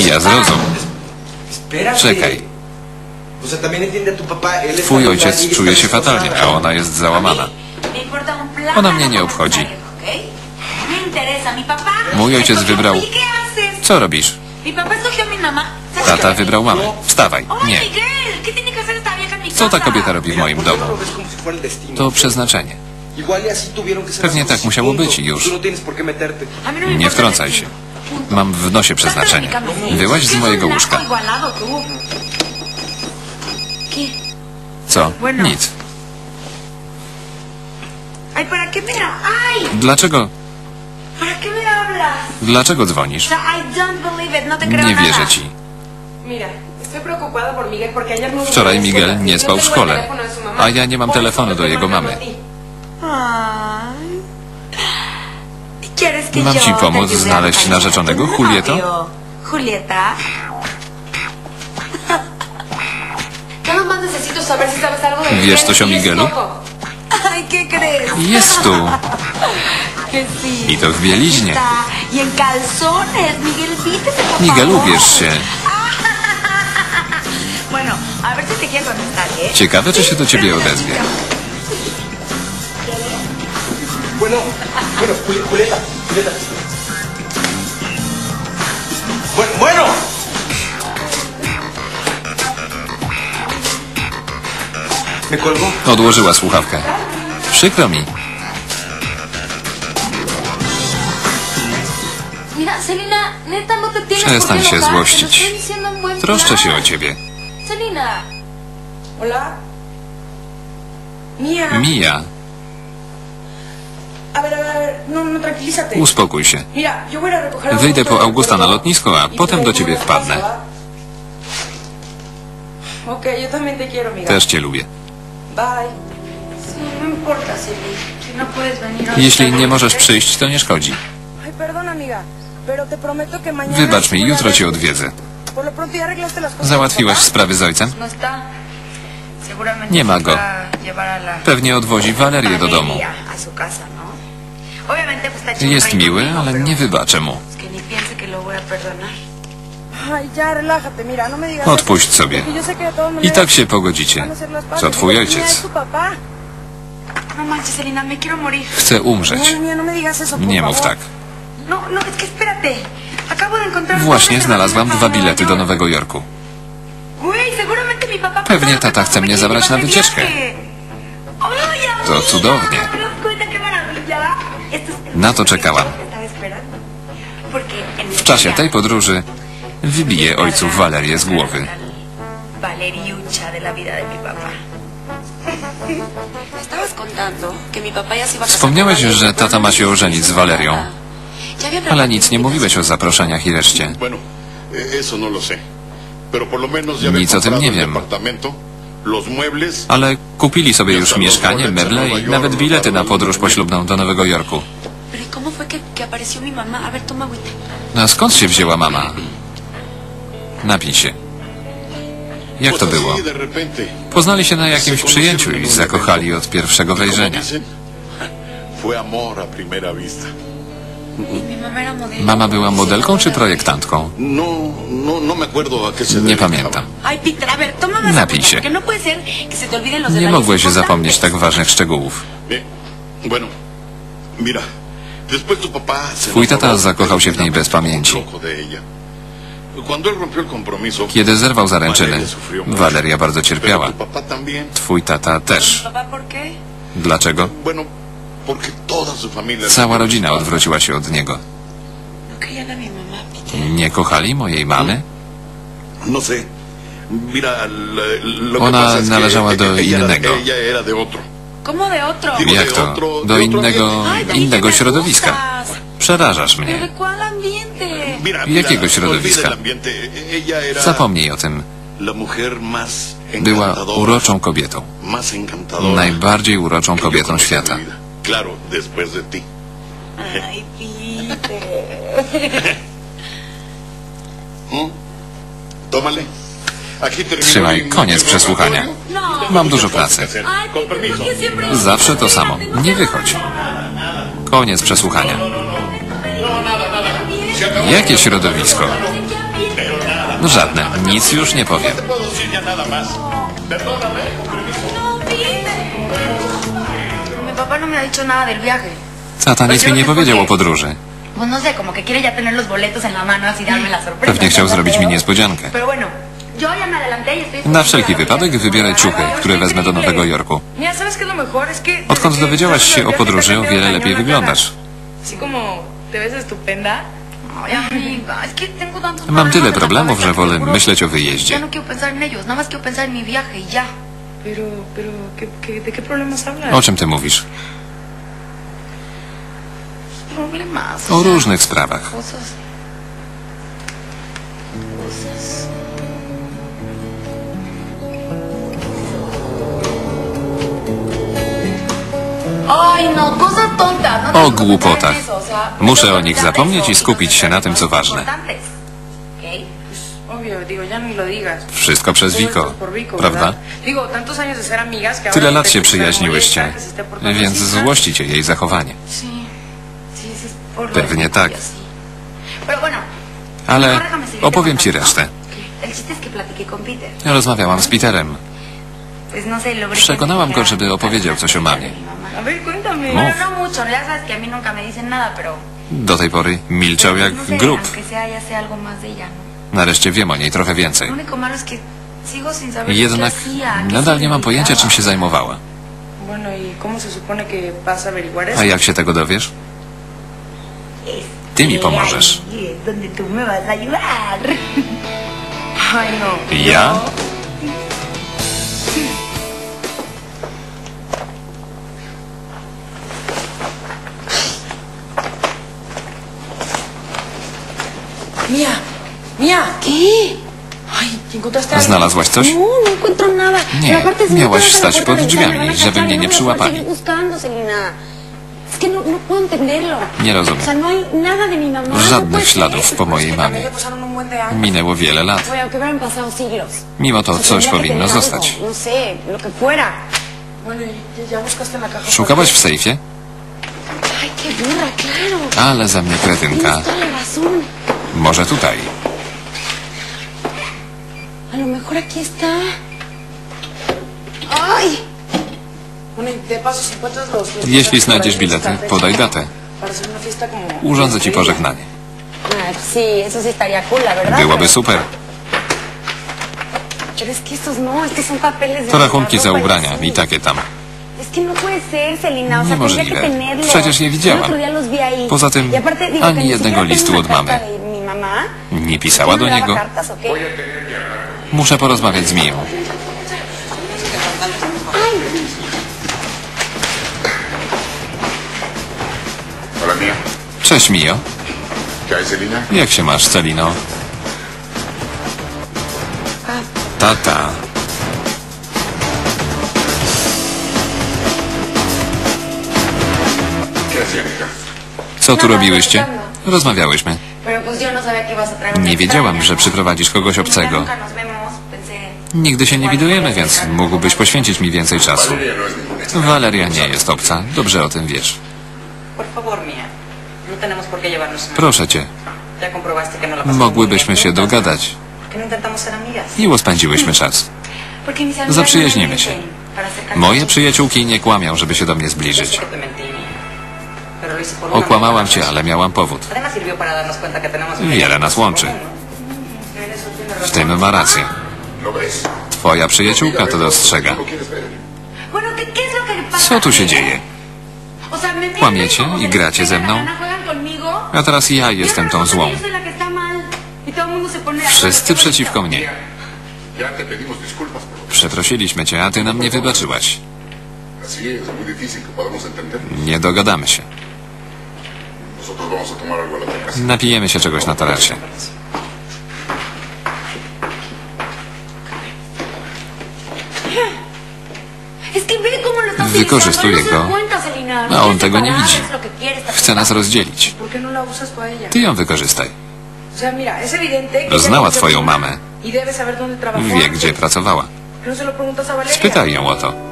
Sea, zrozum. Czekaj. Twój ojciec y czuje się fatalnie, a ona jest załamana. Ona mnie nie obchodzi. Mój ojciec wybrał-. Co robisz? Mi papá escogió a mi mamá. ¿Sabes Tata wybrał mamę. Wstawaj. Nie. Miguel, ¿qué tiene que hacer esta vieja en mi Co ta kobieta robi w moim ¿Por qué no domu? To przeznaczenie. Y Pewnie tak musiało być i już. No no Nie wtrącaj się. Mam w nosie przeznaczenie. Wyłaź z ¿Qué mojego łóżka. Co? Nic. Ay, ¿para qué me la... Ay, Dlaczego? Dlaczego dzwonisz? no Nie wierzę ci. No Wczoraj Miguel escuela. nie spał w szkole, a ja nie mam telefonu te do jego mamy. Mam ci pomóc znaleźć narzeczonego? Julieto? Julieta. Wiesz coś o Miguelu? Jest tu. I to w bieliźnie. Miguel, ubierz się. ¿eh? Ciekawe, czy się do ciebie odezwie. Bueno, bueno, Juli- Julieta, Julieta. Bueno, bueno. Me colgó. Odłożyła słuchawkę. Przykro mi. No Przestań się złościć. Troszczę się o ciebie. Mija, A ver, a ver, a ver. No, no, tranquilízate. uspokój się. Wyjdę po Augusta na lotnisko, a y te potem do ciebie wpadnę. Też cię lubię. No Jeśli nie możesz przyjść, to nie szkodzi. Wybacz mi, jutro cię odwiedzę. Załatwiłaś sprawy z ojcem? Nie ma go. Pewnie odwozi Walerię do domu. Jest miły, ale nie wybaczę mu. no Odpuść sobie. I tak się pogodzicie. To twój ojciec. No. Chce umrzeć. No Nie mów tak. Właśnie znalazłam dwa bilety do. Nowego Jorku. Pewnie tata chce mnie zabrać na wycieczkę. To cudownie. Na to czekałam. W czasie tej podróży wybiję ojców Walerię z głowy. Wspomniałeś, że tata ma się ożenić z Walerią. Ale nic nie mówiłeś o zaproszeniach i reszcie. Eso no Nic o tym nie wiem. Ale kupili sobie już mieszkanie, meble i nawet bilety na podróż poślubną do Nowego Jorku. Apareció mi mamá? A ver, toma agüita. No a skąd się wzięła mama? Napij się. Jak to było? Poznali się na jakimś przyjęciu i zakochali od pierwszego wejrzenia. Mama była modelką czy projektantką? No, no, no Nie pamiętam. Napij się. Nie mogłeś zapomnieć tak ważnych szczegółów. Bueno, mira, Twój tata zakochał się w niej bez pamięci. Kiedy zerwał zaręczyny. Waleria bardzo cierpiała. Twój tata też. Dlaczego? Cała rodzina odwróciła się od niego. No. Nie kochali mojej mamy? No lo que Ona należała do ella, innego. Jak to? Do innego, innego ¿de qué me środowiska. Przerażasz ¿Pero mnie. Jakiego mira, środowiska? era Zapomnij o tym. Była uroczą kobietą. Najbardziej uroczą kobietą świata. ¿Mm? Tómale. Trzymaj, koniec przesłuchania. Mam dużo pracy. que hacer. Ay, Con Peter, permiso. ¿por qué siempre... Zawsze to samo. Nie wychodź. Koniec przesłuchania. Jakie środowisko? No żadne. Nic już nie powiem. No. Tata nic mi nie powiedział o podróży. No. Pewnie chciał zrobić mi niespodziankę. Na wszelki wypadek wybieraj ciuchy, które wezmę do Nowego Jorku. Odkąd dowiedziałaś się o podróży, o wiele lepiej wyglądasz. Mam tyle problemów, że wolę myśleć o wyjeździe. O czym ty mówisz? O różnych sprawach. O tienes que pensar głupotach. en eso, o sea, Muszę no o nich zapomnieć i skupić się na tym, co ważne. Wszystko przez Wiko, prawda? Tyle lat się przyjaźniłyście, więc así, ¿sabes? złości cię jej zachowanie. Pewnie tak. Ale opowiem ci resztę. ¿no? Rozmawiałam z Peterem. No Przekonałam go, żeby opowiedział coś o mamie. A ver, cuéntame. No. Bueno, no mucho, ya sabes que a mí nunca me dicen nada, pero... Do tej pory milczał jak no sé, grób. aunque sea, ya sé algo más de ella, ¿no? Nareszcie wiem o niej trochę więcej. Jednak nadal nie mam pojęcia, czym się zajmowała. ¿y a jak się tego dowiesz? Ty mi pomożesz. Ahí Mía. ¿Qué? Ay. Znalazłaś coś? No, no encuentro nada. Nie, miałaś stać pod drzwiami, żeby mnie nie przyłapali. Nie rozumiem. no Żadnych śladów po mojej mamie. Minęło wiele lat. Mimo to coś powinno zostać. No. Szukałaś w sejfie? Ale za mnie kretynka. Może tutaj. A lo mejor aquí está. Ay, y Jeśli znajdziesz bilety, podaj datę. Urządzę ci pożegnanie. Ah. Byłoby super. No, To rachunki za y ubrania así. i takie tam. No Niemożliwe. Przecież je widziałam. Poza tym Y ani jednego listu od mamy. Nie pisała ¿No do niego. Muszę porozmawiać z Miją. Cześć Mijo. ¿Qué hay, Celina? Jak się masz, Celino? Tata. Co tu robiłyście? Rozmawiałyśmy. No ibas a traer una Nie wiedziałam, że ¿no? przyprowadzisz kogoś obcego. Nigdy się nie widujemy, więc mógłbyś poświęcić mi więcej czasu. Valeria nie jest obca. Dobrze o tym wiesz. No. Proszę cię. No Mogłybyśmy się dogadać. ¿Por qué no? Miło spędziłyśmy czas. Mis amigas Zaprzyjaźnimy się. Moje przyjaciółki nie kłamią, żeby się do mnie zbliżyć. Okłamałam cię, ale miałam powód. Wiele nas łączy. W tym ma rację. Twoja przyjaciółka to dostrzega. Co tu się dzieje? Kłamiecie i gracie ze mną? A teraz ja jestem tą złą. Wszyscy przeciwko mnie. Przeprosiliśmy cię, a ty nam nie wybaczyłaś. Nie dogadamy się. Napijemy się czegoś na tarasie. Wykorzystuję go, a No on tego nie widzi. Chce nas rozdzielić. ¿Por qué no? Ty ją wykorzystaj. Znała twoją mamę. Y Wie, gdzie pracowała. ¿Por qué no? Spytaj ją o to.